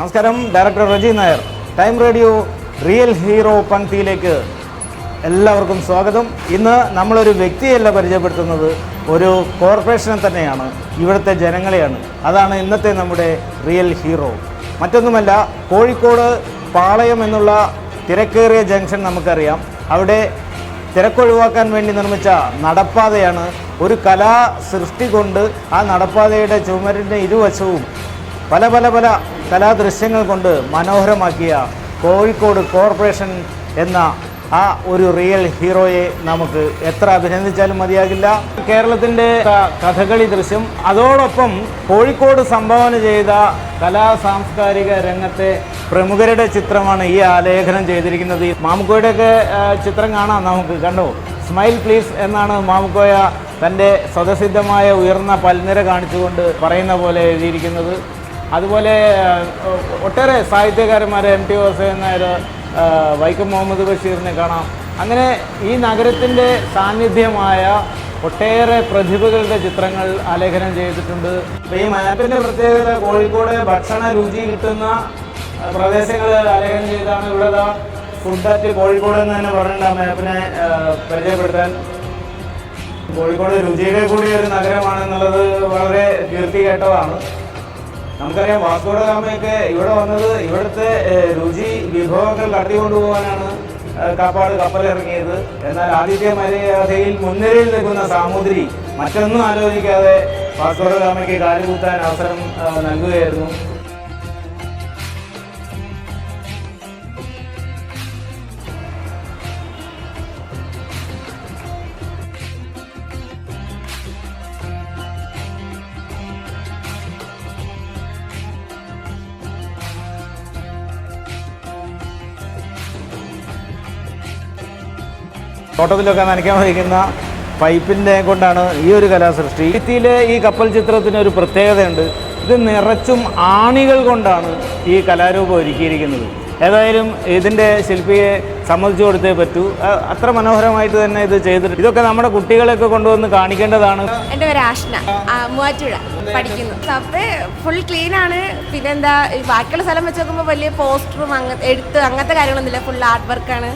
നമസ്കാരം director Reji Nair. Time radio real hero പങ്ക്തിയിലേക്ക് എല്ലാവർക്കും സ്വാഗതം. ഇന്ന് നമ്മളൊരു വ്യക്തിയല്ല പരിചയപ്പെടുത്തുന്നത് ഒരു കോർപ്പറേഷനെ തന്നെയാണ് ഇവിടുത്തെ ജനങ്ങളെയാണ്. അതാണ് ഇന്നത്തെ നമ്മുടെ റിയൽ ഹീറോ. മറ്റൊന്നുമല്ല കോഴിക്കോട് പാളയം എന്നുള്ള തിരക്കേറിയ ജംഗ്ഷൻ നമുക്കറിയാം. അവിടെ തിരക്കൊഴിവാക്കാൻ വേണ്ടി നിർമ്മിച്ച നടപ്പാതയാണ് ഒരു കലാ സൃഷ്ടി കൊണ്ട് ആ നടപ്പാതയുടെ ചുമരിന്റെ ഇരുവശവും പല പല പല കലാദൃശ്യങ്ങൾ കൊണ്ട് മനോഹരമാക്കിയ കോഴിക്കോട് കോർപ്പറേഷൻ എന്ന ആ ഒരു റിയൽ ഹീറോയെ നമുക്ക് എത്ര അഭിനന്ദിച്ചാലും മതിയാകില്ല. കേരളത്തിന്റെ കഥകളി ദൃശ്യം അതോടൊപ്പം കോഴിക്കോട് സംഭാവന ചെയ്ത കലാ സാംസ്കാരിക രംഗത്തെ പ്രമുഖരുടെ ചിത്രമാണ് ഈ ആലേഖനം ചെയ്തിരിക്കുന്നത്. മാമുക്കോയുടെയൊക്കെ ചിത്രം കാണാം നമുക്ക്. കണ്ടോ? സ്മൈൽ പ്ലീസ് എന്നാണ് മാമുക്കോയ തന്റെ സ്വതസിദ്ധമായ ഉയർന്ന പൽനിര കാണിച്ചുകൊണ്ട് പറയുന്ന പോലെ എഴുതിയിരിക്കുന്നത്. അതുപോലെ ഒട്ടേറെ സാഹിത്യകാരന്മാർ എം ടി ഹുസൈൻ വൈക്കം മുഹമ്മദ് ബഷീറിനെ കാണാം. അങ്ങനെ ഈ നഗരത്തിന്റെ സാന്നിധ്യമായ ഒട്ടേറെ പ്രതിഭകളുടെ ചിത്രങ്ങൾ ആലേഖനം ചെയ്തിട്ടുണ്ട്. ഈ മാപ്പിന്റെ പ്രത്യേകത കോഴിക്കോട് ഭക്ഷണ രുചി കിട്ടുന്ന പ്രദേശങ്ങൾ ആലേഖനം ചെയ്താണ് ഇവിടെ ഫുഡ് അറ്റ് കോഴിക്കോട് എന്ന് തന്നെ പറഞ്ഞിട്ടുണ്ട് ആ മാപ്പിനെ പരിചയപ്പെടുത്താൻ. കോഴിക്കോട് രുചിയുടെ കൂടിയ ഒരു നഗരമാണെന്നുള്ളത് വളരെ കീർത്തി കേട്ടതാണ് നമുക്കറിയാം വാസ്കോഡ ഗാമയൊക്കെ ഇവിടെ വന്നത് ഇവിടുത്തെ രുചി വിഭവങ്ങൾ കടത്തിക്കൊണ്ടുപോകാനാണ് കാപ്പാട് കപ്പലിറങ്ങിയത്. എന്നാൽ ആദിത്യ മര്യാദയിൽ മുൻനിരയിൽ നിൽക്കുന്ന സാമൂതിരി മറ്റൊന്നും ആലോചിക്കാതെ വാസ്കോഡ ഗാമയ്ക്ക് കാലുകുത്താൻ അവസരം നൽകുകയായിരുന്നു. തോട്ടത്തിലൊക്കെ നനയ്ക്കാൻ വഹിക്കുന്ന പൈപ്പിന്റെ കൊണ്ടാണ് ഈ ഒരു കലാസൃഷ്ടി. ഇത്തിയിലെ ഈ കപ്പൽ ചിത്രത്തിന് ഒരു പ്രത്യേകതയുണ്ട്. ഇത് നിറച്ചും ആണികൾ കൊണ്ടാണ് ഈ കലാരൂപം ഒരുക്കിയിരിക്കുന്നത്. ഏതായാലും ഇതിന്റെ ശില്പിയെ സമ്മതിച്ചു കൊടുത്തേ പറ്റൂ. അത്ര മനോഹരമായിട്ട് തന്നെ ഇത് ചെയ്തിട്ടുണ്ട് ഇതൊക്കെ നമ്മുടെ കുട്ടികളെയൊക്കെ കൊണ്ടുവന്ന് കാണിക്കേണ്ടതാണ്. എന്റെ പേര് ആഷ്ന. മൂവാറ്റുഴ പഠിക്കുന്നു. അപ്പോൾ ഫുൾ ക്ലീൻ ആണ്. പിന്നെന്താ ബാക്കിയുള്ള സ്ഥലം വെച്ച് നോക്കുമ്പോൾ വലിയ പോസ്റ്ററും അങ്ങ എഴുത്ത് അങ്ങനത്തെ കാര്യങ്ങളൊന്നുമില്ല. ഫുൾ ആർട്ട് വർക്കാണ്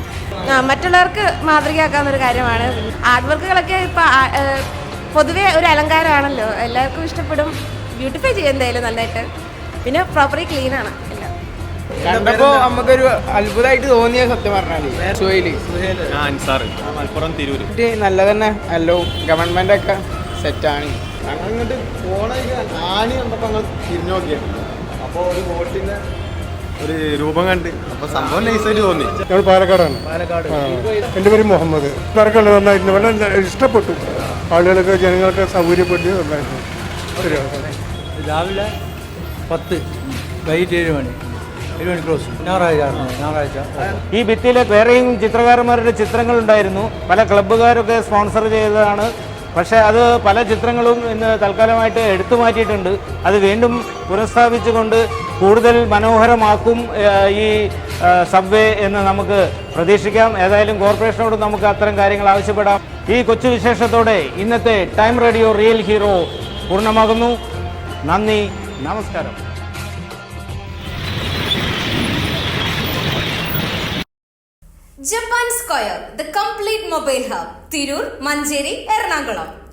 മറ്റുള്ളവർക്ക് മാതൃകയാക്കാവുന്ന ഒരു കാര്യമാണ് ആർട്ട് വർക്കുകളൊക്കെ ഇപ്പം പൊതുവേ ഒരു അലങ്കാരമാണല്ലോ. എല്ലാവർക്കും ഇഷ്ടപ്പെടും. ബ്യൂട്ടിഫൈ ചെയ്യും എന്തായാലും നന്നായിട്ട്. പിന്നെ പ്രോപ്പർലി ക്ലീൻ ആണ്. കണ്ടപ്പോ നമുക്കൊരു അത്ഭുതമായിട്ട് തോന്നിയ സത്യം പറഞ്ഞാൽ സുഹൈൽ. മലപ്പുറം തിരൂര്. നല്ല തന്നെ അല്ലോ ഗവൺമെന്റ് ഒക്കെ സെറ്റാണ് ഞങ്ങൾ ഇങ്ങോട്ട് പോണ ആണി കണ്ടപ്പോൾ ഞങ്ങൾ തിരിഞ്ഞു നോക്കിയാണ് അപ്പോൾ ഒരു ബോട്ടിന്റെ ഒരു രൂപം കണ്ട്. അപ്പോൾ സംഭവം നൈസായിട്ട് തോന്നി. ഞങ്ങൾ പാലക്കാടാണ്. പാലക്കാട്. എന്റെ പേര് മുഹമ്മദ്. പാലക്കാട് നന്നായിരുന്നു വളരെ ഇഷ്ടപ്പെട്ടു. ആളുകൾക്ക് ജനങ്ങൾക്ക് സൗകര്യപ്പെട്ടു നന്നായിരുന്നു രാവിലെ പത്ത് വൈകിട്ട് ഏഴ് മണി. ക്രോസ് ഈ ഭിത്തിയിലെ വേറെയും ചിത്രകാരന്മാരുടെ ചിത്രങ്ങൾ ഉണ്ടായിരുന്നു. പല ക്ലബ്ബുകാരൊക്കെ സ്പോൺസർ ചെയ്തതാണ്. പക്ഷേ അത് പല ചിത്രങ്ങളും ഇന്ന് തൽക്കാലമായിട്ട് എടുത്തു മാറ്റിയിട്ടുണ്ട്. അത് വീണ്ടും പുനഃസ്ഥാപിച്ചുകൊണ്ട് കൂടുതൽ മനോഹരമാക്കും ഈ സബ്വേ എന്ന് നമുക്ക് പ്രതീക്ഷിക്കാം. ഏതായാലും കോർപ്പറേഷനോട് നമുക്ക് അത്തരം കാര്യങ്ങൾ ആവശ്യപ്പെടാം. ഈ കൊച്ചു വിശേഷത്തോടെ ഇന്നത്തെ ടൈം റേഡിയോ റിയൽ ഹീറോ പൂർണമാകുന്നു. നന്ദി നമസ്കാരം. Japan square the complete mobile hub Tirur Manjeri Ernakulam.